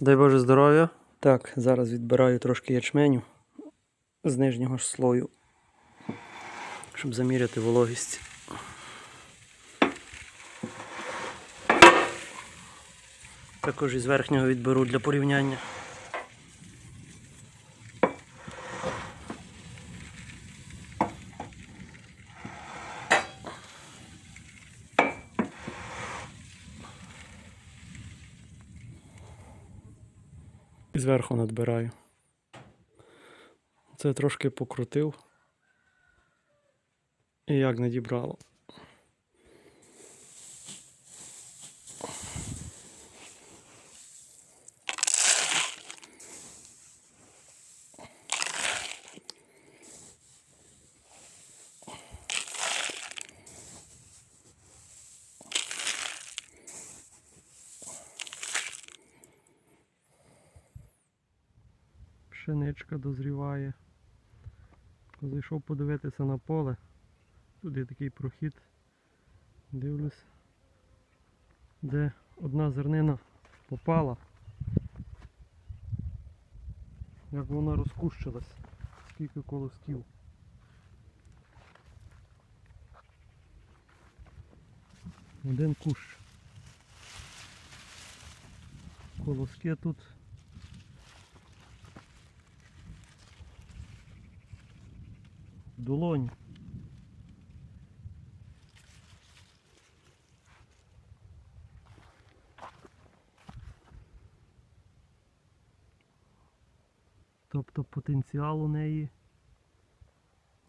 Дай Боже здоров'я. Так, зараз відбираю трошки ячменю з нижнього ж слою, щоб заміряти вологість. Також із верхнього відберу для порівняння. І зверху надбираю. Це трошки покрутив. І як не дібрало. Пшеничка дозріває. Зайшов подивитися на поле. Тут є такий прохід. Дивлюсь, де одна зернина попала. Як вона розкущилась. Скільки колосків. Один кущ. Колоски тут долоні. Тобто потенціал у неї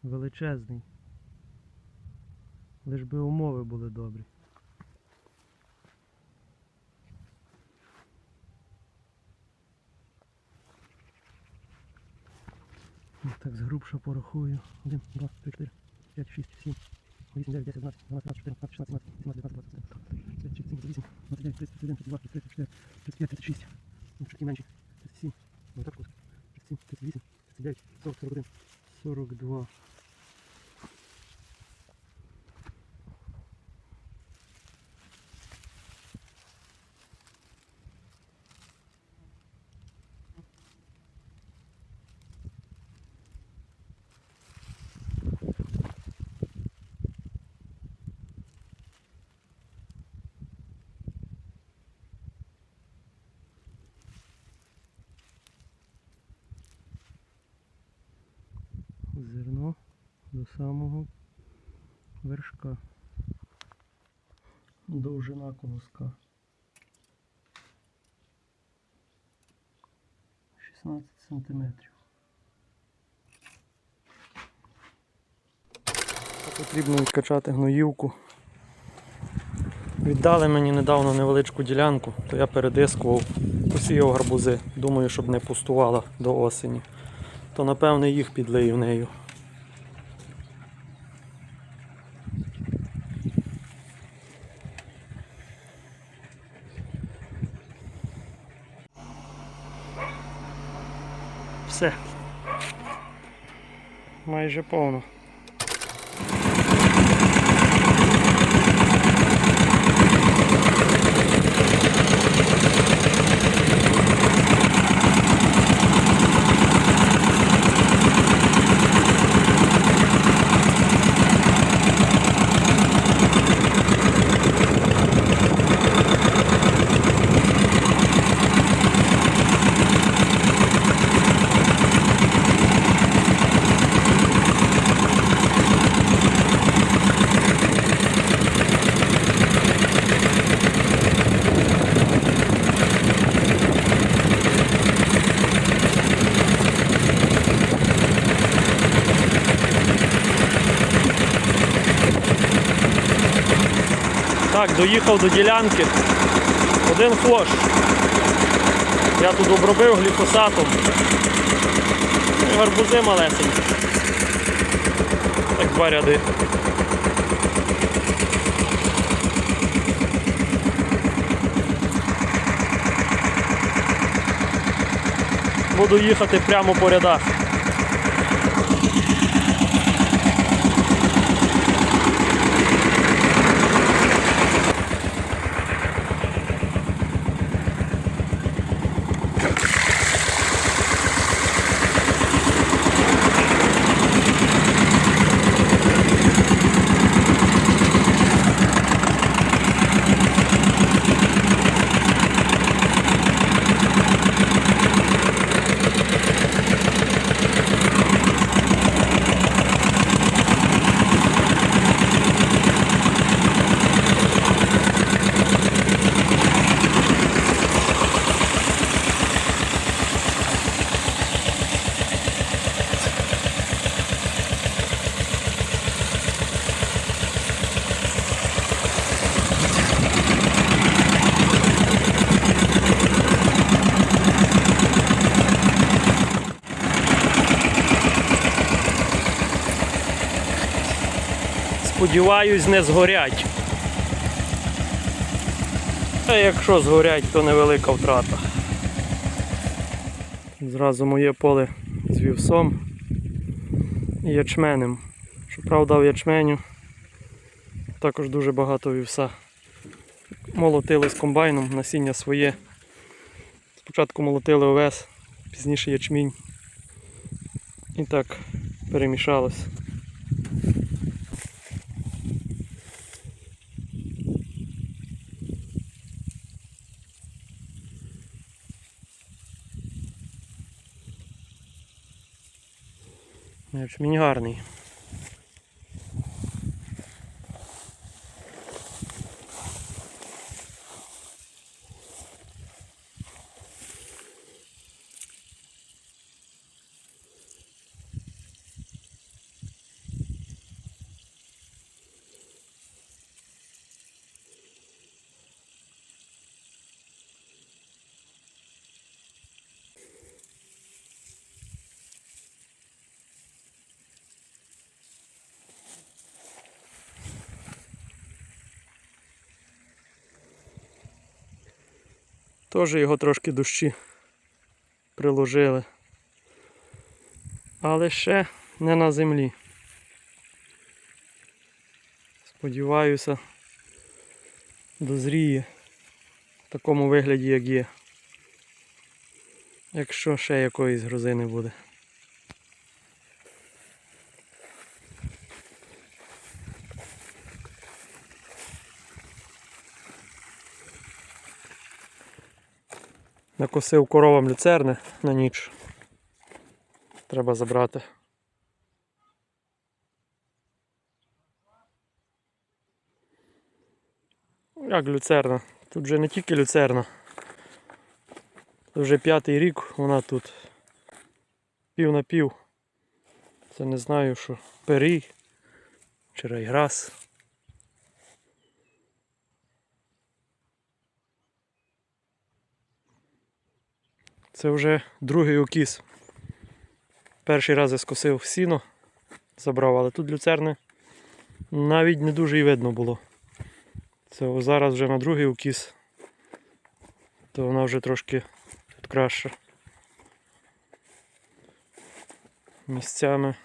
величезний. Лиш би умови були добрі. Ну, Так, згрубша порахую. 1, 2, 3, 4, 5, 6, 7, 8, 9, 10, 11, 12, 13, 14, 15, 16, 17, 18, 19, 20, 21, 22, 23, 24, 25, 36. Ну, чуть менше. 37. Ну, так ось. 37, 38, 39, 40, 41, 42. Зерно до самого вершка. Довжина колоска. 16 сантиметрів. Потрібно відкачати гноївку. Віддали мені недавно невеличку ділянку, то я передискував, посіяв гарбузи. Думаю, щоб не пустувала до осені. То напевне їх підлию нею. Все. Майже повно. Так, доїхав до ділянки. Один хвощ. Я тут обробив гліфосатом. І Гарбузи малесенькі. Так два ряди. Буду їхати прямо по рядах. Сподіваюсь, не згорять. А якщо згорять, то невелика втрата. Зразу моє поле з вівсом і ячменем. Щоправда, в ячменю також дуже багато вівса. Молотили з комбайном, насіння своє. Спочатку молотили овес, пізніше ячмінь. І так перемішалось. Ячмінь гарний. Теж його трошки дощі приложили. Але ще не на землі. Сподіваюся, дозріє в такому вигляді, як є. Якщо ще якоїсь грози не буде. Накосив коровам люцерни на ніч. Треба забрати. Як люцерна? Тут вже не тільки люцерна. Це вже п'ятий рік вона тут пів на пів. Це не знаю, що перій чи райграс. Це вже другий окіс. Перший раз я скосив сіно, забрав, але тут люцерни навіть не дуже і видно було. Це зараз вже на другий укіс, то вона вже трошки тут краще. Місцями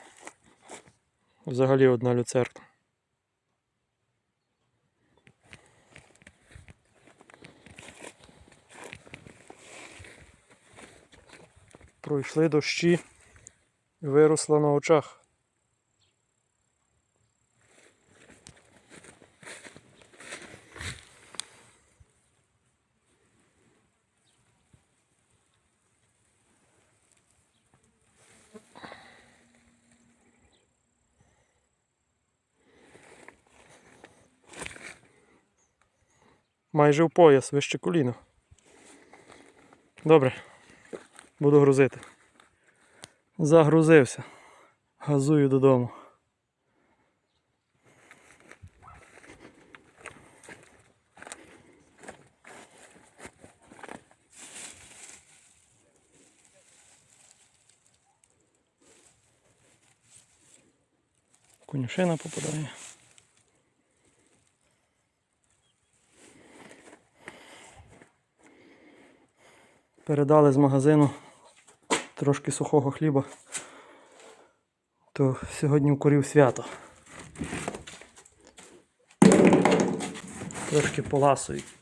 взагалі одна люцерна. Пройшли дощі і виросла на очах. Майже в пояс, вище коліно. Добре, буду грузити. Загрузився. Газую додому. Конюшина попадає. Передали з магазину трошки сухого хліба, то сьогодні укорів свято. Трошки поласують.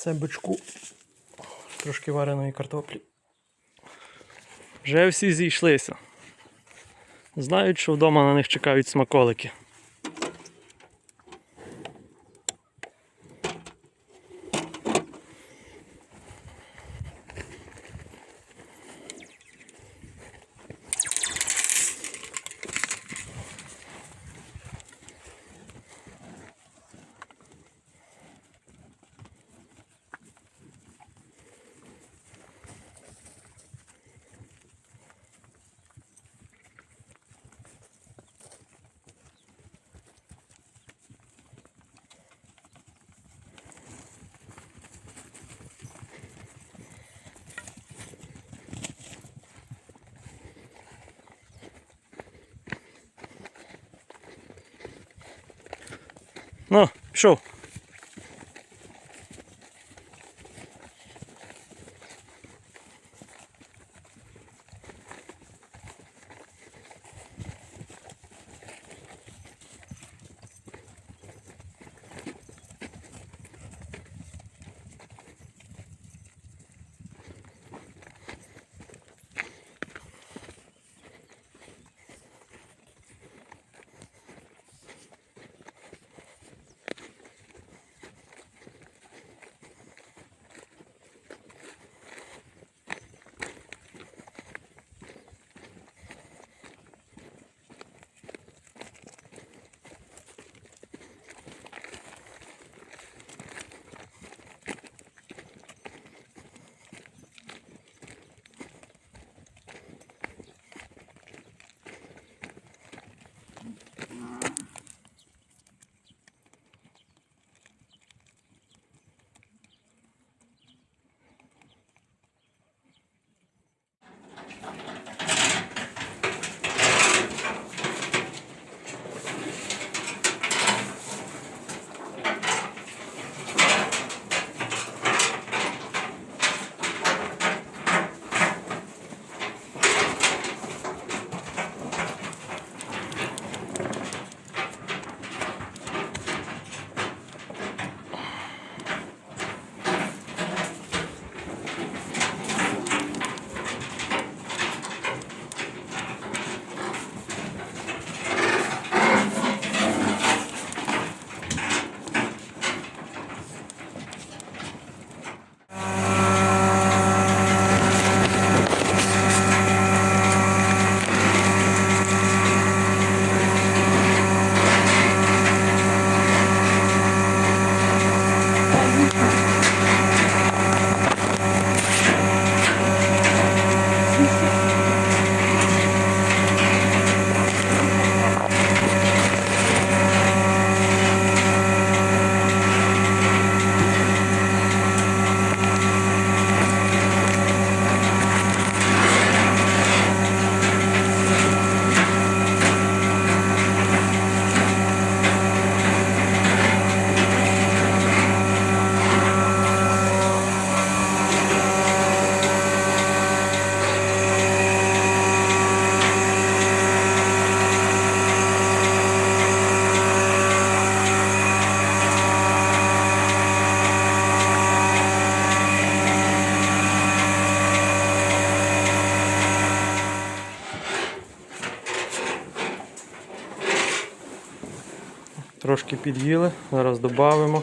Це бичку трошки вареної картоплі. Вже всі зійшлися. Знають, що вдома на них чекають смаколики. Ну, пішов. Під'їли, зараз додамо.